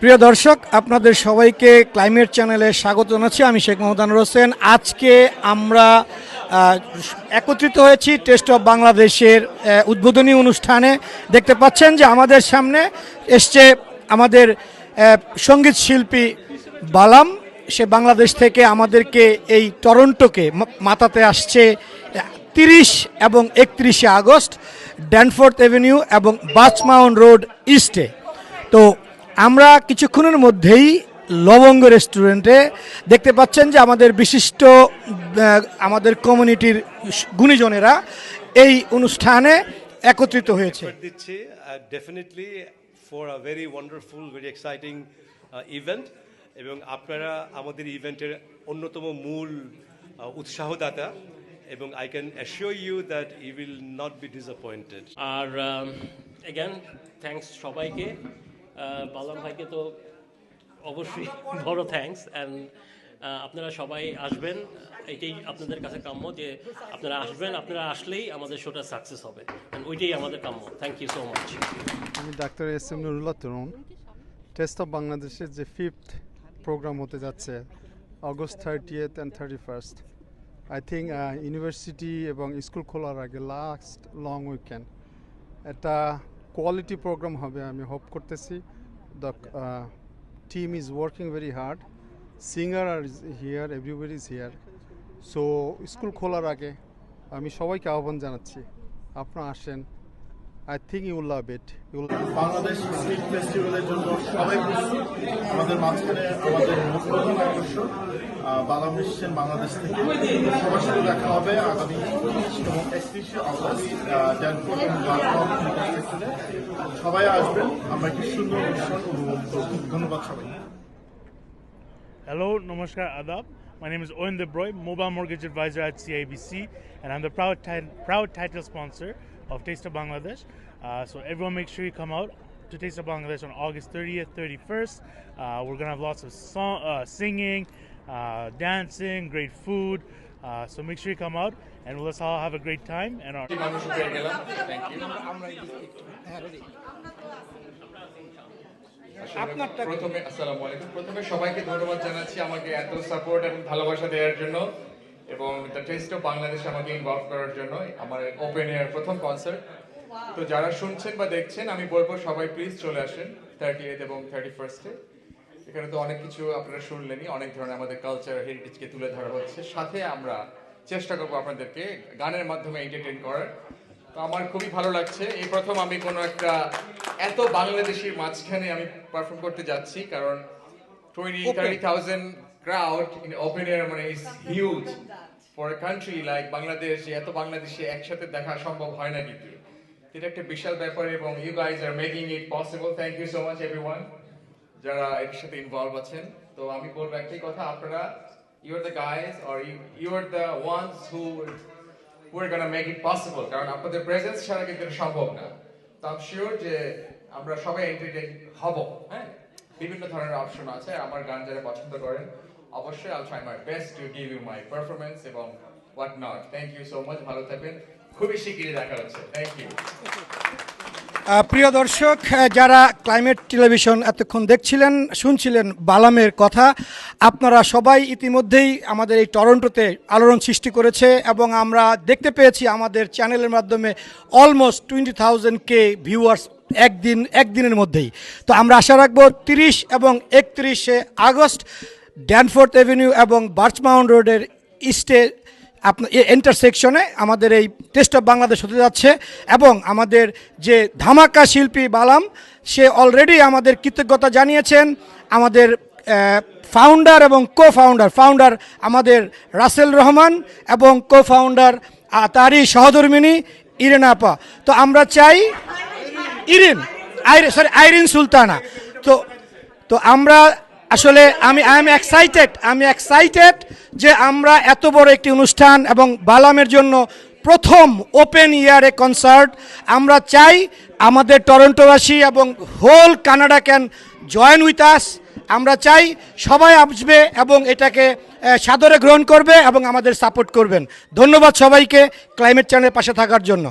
প্রিয় দর্শক, আপনাদের সবাইকে ক্লাইমেট চ্যানেলে স্বাগত জানাচ্ছি। আমি শেখ মোহাম্মদ হোসেন। আজকে আমরা একত্রিত হয়েছি টেস্ট অফ বাংলাদেশের উদ্বোধনী অনুষ্ঠানে। দেখতে পাচ্ছেন যে আমাদের সামনে এসছে আমাদের সংগীত শিল্পী বালাম। সে বাংলাদেশ থেকে আমাদেরকে এই টরন্টোকে মাতাতে আসছে তিরিশ এবং একত্রিশে আগস্ট ড্যানফোর্থ এভিনিউ এবং বাচমাউন রোড ইস্টে তো আমরা কিছুক্ষণের মধ্যেই লবঙ্গ রেস্টুরেন্টে দেখতে পাচ্ছেন যে আমাদের বিশিষ্ট আমাদের কমিউনিটির গুণীজনেরা এই অনুষ্ঠানে একত্রিত হয়েছে। দিচ্ছি definitely for a very wonderful very exciting event এবং আপনারা আমাদের ইভেন্টের অন্যতম মূল উৎসাহদাতা এবং I can assure you that you will not be disappointed R again thanks সবাইকে। আহ, বালাম ভাইকে তো অবশ্যই বড় থ্যাঙ্কস অ্যান্ড আপনারা সবাই আসবেন। এটাই আপনাদের কাছে কাম্য যে আপনারা আসবেন, আপনারা আসলেই আমাদের শোটা সাকসেস হবে। ওইটাই আমাদের কাম্য। থ্যাংক ইউ সো মাচ আমি doctor S M Nurullah Tarun. Test of বাংলাদেশের যে ফিফথ প্রোগ্রাম হতে যাচ্ছে August thirtieth and thirty first I think university এবং স্কুল খোলার আগে লাস্ট লং উইকেন্ড একটা কোয়ালিটি প্রোগ্রাম হবে, আমি হোপ করতেছি। The team is working very hard singer are here everybody is here so school খোলার আগে আমি সবাইকে আহ্বান জানাচ্ছি, আপনারা আসেন। I think you love it you Bangladesh film ফেস্টিভ্যালের জন্য সবাই প্রস্তুত আমাদের মাঝখানে আমাদের প্রধান আকর্ষণ আহ, বালাম এসছেন বাংলাদেশ থেকে সবার সাথে দেখা হবে আগামী উনিশ এবং একত্রিশে আগস্ট ড্যানফোর্ড এবং জাফলং ইউনিভার্সিটিতে সবাই আসবেন। আমরা একটি সুন্দর অনুষ্ঠান উপভোগ করব। ধন্যবাদ সবাই Hello, Namaskar Adab. My name is Owen Debroy, Mobile Mortgage Advisor at CIBC, and I'm the proud, tit- proud title sponsor of Taste of Bangladesh. Uh, so everyone make sure you come out to Taste of Bangladesh on August 30th, 31st. Uh, we're gonna have lots of song, uh, singing, uh, dancing, great food. Uh, so make sure you come out, and let's all have a great time. And our মানুষ পেয়ে গেলাম thank you আপনারটা কি? প্রথমে আসসালামু আলাইকুম প্রথমে সবাইকে ধন্যবাদ জানাচ্ছি আমাকে এত সাপোর্ট এবং ভালোবাসা দেওয়ার জন্য এবং দ্য টেস্ট অফ বাংলাদেশ আমাকে ইনভলভ করার জন্য আমার ওপেন এয়ার প্রথম কনসার্ট তো যারা শুনছেন বা দেখছেন আমি বলব সবাই প্লিজ চলে আসেন থার্টি এইথ এবং থার্টি ফার্স্টে এখানে তো অনেক কিছু আপনারা শুনলেনই অনেক ধরনের আমাদের কালচার হেরিটেজকে তুলে ধরা হচ্ছে। সাথে আমরা চেষ্টা করব আপনাদেরকে গানের মাধ্যমে এন্টারটেইন করার। তো আমার খুবই ভালো লাগছে। এই প্রথম আমি কোনো একটা এত বাংলাদেশির মাঝখানে আমি পারফর্ম করতে যাচ্ছি কারণ twenty thirty thousand crowd in open air মানে is huge for a country like Bangladesh এত বাংলাদেশি একসাথে দেখা সম্ভব হয় না কিন্তু। এটা একটা বিশাল ব্যাপার এবং you guys are making it possible thank you so much everyone যারা এর সাথে ইনভলভ আছেন। তো আমি বলব একটাই কথা, আপনারা you are the guys or you are the ones who are gonna make it possible কারণ আপনাদের প্রেজেন্স ছাড়া কিন্তু সম্ভব না। তো আম শিওর যে আমরা সবাই এন্টারটেইন হব হ্যাঁ? বিভিন্ন ধরনের অপশন আছে, আমার গান যারা পছন্দ করেন, অবশ্যই I'll try my best to give you my performance এবং what not thank you so much ভালো থাকবেন। প্রিয় দর্শক যারা ক্লাইমেট টেলিভিশন এতক্ষণ দেখছিলেন, শুনছিলেন বালামের কথা, আপনারা সবাই ইতিমধ্যেই আমাদের এই টরন্টোতে আলোড়ন সৃষ্টি করেছে এবং আমরা দেখতে পেয়েছি আমাদের চ্যানেলের মাধ্যমে almost twenty thousand K viewers একদিন, একদিনের মধ্যেই। তো আমরা আশা রাখব তিরিশ এবং একত্রিশে আগস্ট ড্যানফোর্থ এভিনিউ এবং বার্চমাউন্ট রোডের ইস্টে আপনার ইন্টারসেকশনে আমাদের এই টেস্ট অফ বাংলাদেশ হতে যাচ্ছে এবং আমাদের যে ধামাকা শিল্পী বালাম, সে অলরেডি আমাদের কৃতজ্ঞতা জানিয়েছেন। আমাদের ফাউন্ডার এবং কো ফাউন্ডার ফাউন্ডার আমাদের রাসেল রহমান এবং কো ফাউন্ডার তারই সহধর্মিনী ইরেনা আপা। তো আমরা চাই ইরিন সরি আইরিন সুলতানা। তো তো আমরা আসলে আমি আই এম এক্সাইটেড আমি এক্সাইটেড যে আমরা এত বড় একটি অনুষ্ঠান এবং বালামের জন্য প্রথম ওপেন ইয়ারে কনসার্ট, আমরা চাই আমাদের টরন্টোবাসী এবং whole Canada can join with us. আমরা চাই সবাই আসবে এবং এটাকে সাদরে গ্রহণ করবে এবং আমাদের সাপোর্ট করবেন। ধন্যবাদ সবাইকে ক্লাইমেট চ্যানেলের পাশে থাকার জন্য।